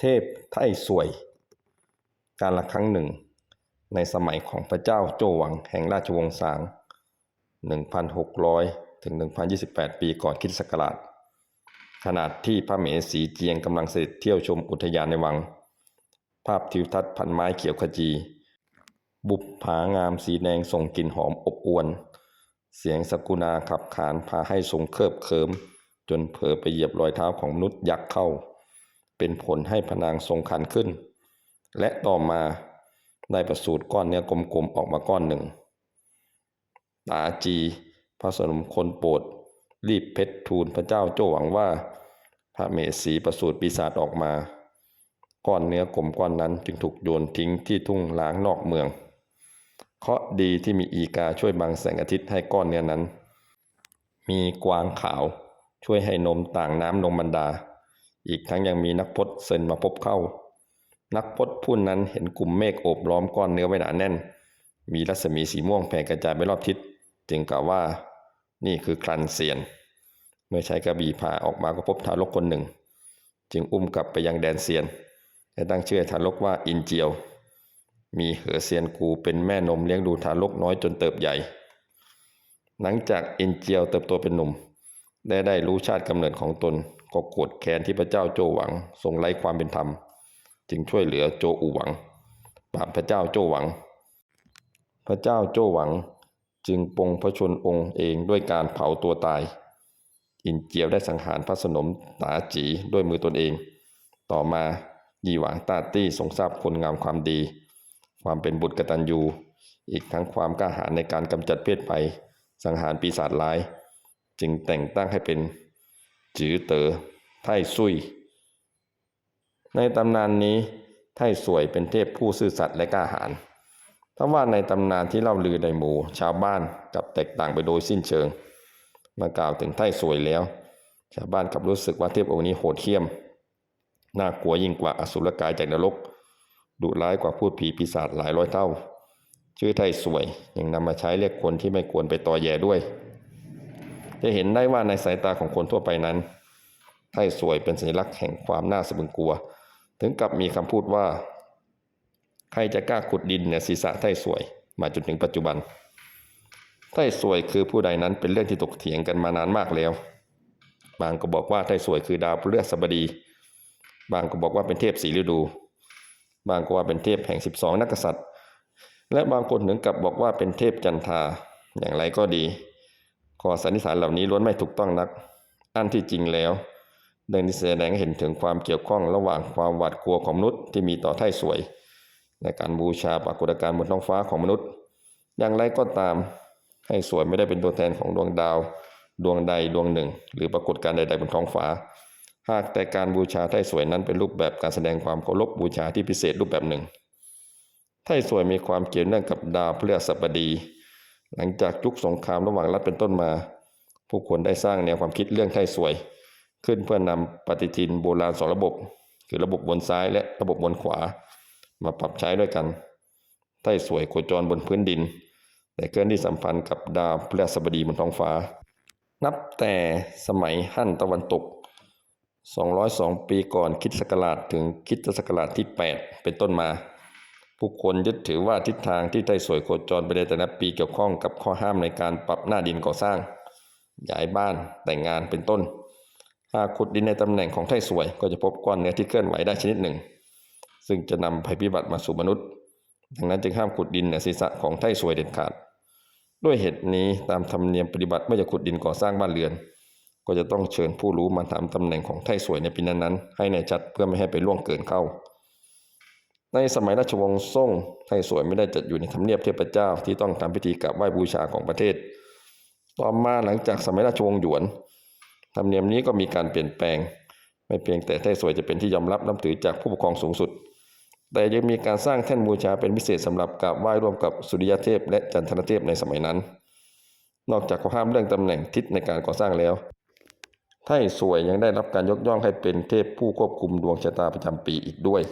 เทพไท่สวย การละครั้งหนึ่ง ในสมัยของพระเจ้าโจวหวังแห่งราชวงศ์ซาง 1,600 ถึง 1,028 ปีก่อนคริสต์ศักราชขณะที่พระเหมสีเจียงกำลังเสด็จเที่ยวชมอุทยานในวัง ภาพทิวทัศน์พันไม้เขียวขจี บุปผางามสีแดงส่งกลิ่นหอมอบอวน เสียงสกุณาขับขานพาให้ทรงเคลิบเคิมจนเผลอไปเหยียบรอยเท้าของมนุษย์ยักษ์เข้า เป็นผลให้พนางทรงคันขึ้น และต่อมาได้ประสูติก้อนเนื้อกลมๆออกมาก้อนหนึ่ง ตาจี พระสนมคนโปรดรีบเพชรทูลพระเจ้าโจ้หวังว่า พระเมสีประสูติปีศาจออกมา ก้อนเนื้อกลมก้อนนั้นจึงถูกโยนทิ้งที่ทุ่งล้างนอกเมือง เคราะดีที่มีอีกาช่วยบังแสงอาทิตย์ให้ก้อนเนื้อนั้น มีกวางขาวช่วยให้นมต่างน้ำนมบรรดา อีกทั้งยังมีนักพจน์เซนมาพบเข้า นักพจน์ผู้นั้นเห็นกลุ่มเมฆโอบล้อมก้อนเนื้อไว้หนาแน่น มีรัศมีสีม่วงแผ่กระจายไปรอบทิศ จึงกล่าวว่านี่คือครันเซียน เมื่อใช้กระบี่พาออกมาก็พบทารกคนหนึ่ง จึงอุ้มกลับไปยังแดนเซียนและตั้งชื่อทารกว่าอินเจียว มีเหอเซียนกูเป็นแม่นมเลี้ยงดูทารกน้อยจนเติบใหญ่ หลังจากอินเจียวเติบโตเป็นหนุ่ม ได้ได้รู้ชาติกำเนิดของตน ก็โกรธแค้นที่พระเจ้าโจหวัง ทรงไร้ความเป็นธรรม จึงช่วยเหลือโจอูหวังปราบพระเจ้าโจหวัง พระเจ้าโจหวังจึงปงพระชนองค์เองด้วยการเผาตัวตาย อินเจียวได้สังหารพระสนมตาจีด้วยมือตนเอง ต่อมายีหวางตาตี้ทรงทราบคุณงามความดี ความเป็นบุตรกตัญญูอีกทั้งความกล้าหาญในการกำจัดเพศภัย สังหารปีศาจร้าย จึงแต่งตั้งให้เป็น จือเตอ๋อไท่ซุย ในตำนานนี้ไท่สวยเป็นเทพผู้ซื่อสัตย์และกล้าหาญถ้าว่าในตำนานที่เล่าลือในหมู่ชาวบ้านกับแตกต่างไปโดยสิ้นเชิงมากล่าวถึงไท่สวยแล้ว ชาวบ้านกับรู้สึกว่าเทพองค์นี้โหดเหี้ยม น่ากลัวยิ่งกว่าอสุรกายจากนรก ดุร้ายกว่าพูดผีปีศาจหลายร้อยเท่า ชื่อไทยสวยยังนำมาใช้เรียกคนที่ไม่ควรไปต่อแย่ด้วย จะเห็นได้ว่าในสายตาของคนทั่วไปนั้นไทยสวยเป็นสัญลักษณ์แห่งความน่าสะพึงกลัว ถึงกับมีคำพูดว่า ใครจะกล้าขุดดินเนี่ยศีรษะไทยสวย มาจนถึงปัจจุบันไทยสวยคือผู้ใดนั้นเป็นเรื่องที่ตกเถียงกันมานานมากแล้ว บางก็บอกว่าไทยสวยคือดาวพฤหัสบดี บางก็บอกว่าเป็นเทพสีฤดู บางก็ว่าเป็นเทพแห่ง 12 นักกษัตริย์ และบางคนถึงกับบอกว่าเป็นเทพจันทาอย่างไรก็ดี ข้อสันนิษฐานเหล่านี้ล้วนไม่ถูกต้องนัก อันที่จริงแล้วเรื่องนี้แสดงเห็นถึงความเกี่ยวข้องระหว่างความหวาดกลัวของมนุษย์ที่มีต่อไท่สวยในการบูชาปรากฏการณ์บนท้องฟ้าของมนุษย์ อย่างไรก็ตามให้สวยไม่ได้เป็นตัวแทนของดวงดาว ดวงใดดวงหนึ่ง หรือปรากฏการณ์ใดๆบนท้องฟ้า หากแต่การบูชาไท่สวยนั้นเป็นรูปแบบการแสดงความเคารพบูชาที่พิเศษรูปแบบหนึ่งไท่สวยมีความเกี่ยวเนื่องกับดาวพฤหัสบดี หลังจากยุคสงครามระหว่างรัฐเป็นต้นมา ผู้คนได้สร้างแนวความคิดเรื่องไท่สวย ขึ้นเพื่อนำปฏิทินโบราณสองระบบ คือระบบบนซ้ายและระบบบนขวา มาปรับใช้ด้วยกันไท่สวยโคจรบนพื้นดิน แต่เคลื่อนที่สัมพันธ์กับดาวพฤหัสบดีบนท้องฟ้า นับแต่สมัยฮั่นตะวันตก 202 ปีก่อนคิดศักราชถึงคิดศักราชที่ 8 เป็นต้นมา ผู้คนยึดถือว่าทิศทางที่ไต้สวยโคจรไปในแต่ละปีเกี่ยวข้องกับข้อห้ามในการปรับหน้าดินก่อสร้าง ย้ายบ้านแต่งงานเป็นต้น หากขุดดินในตำแหน่งของไต้สวย ก็จะพบก้อนเนื้อที่เคลื่อนไหวได้ชนิดหนึ่ง ซึ่งจะนำภัยพิบัติมาสู่มนุษย์ ดังนั้นจึงห้ามขุดดินในศีรษะของไต้สวยเด็ดขาด ด้วยเหตุนี้ตามธรรมเนียมปฏิบัติเมื่อจะขุดดินก่อสร้างบ้านเรือน ก็จะต้องเชิญผู้รู้มาถามตำแหน่งของไท่สวยในปีนั้นๆให้แน่ชัดเพื่อไม่ให้ไปล่วงเกินเข้า ในสมัยราชวงศ์ซ่งไท่สวยไม่ได้จัดอยู่ในทำเนียบเทพเจ้าที่ต้องทำพิธีกราบไหว้บูชาของประเทศ ต่อมาหลังจากสมัยราชวงศ์หยวนธรรมเนียมนี้ก็มีการเปลี่ยนแปลง ไม่เพียงแต่ไท่สวยจะเป็นที่ยอมรับนับถือจากผู้ปกครองสูงสุด แต่ยังมีการสร้างแท่นบูชาเป็นพิเศษสำหรับกราบไหว้ร่วมกับสุริยเทพ และจันทรเทพในสมัยนั้น นอกจากข้อห้ามเรื่องตำแหน่งทิศในการก่อสร้างแล้วไท่สวยยังได้รับการยกย่องให้เป็นเทพผู้ควบคุมดวงชะตาประจำปีอีกด้วย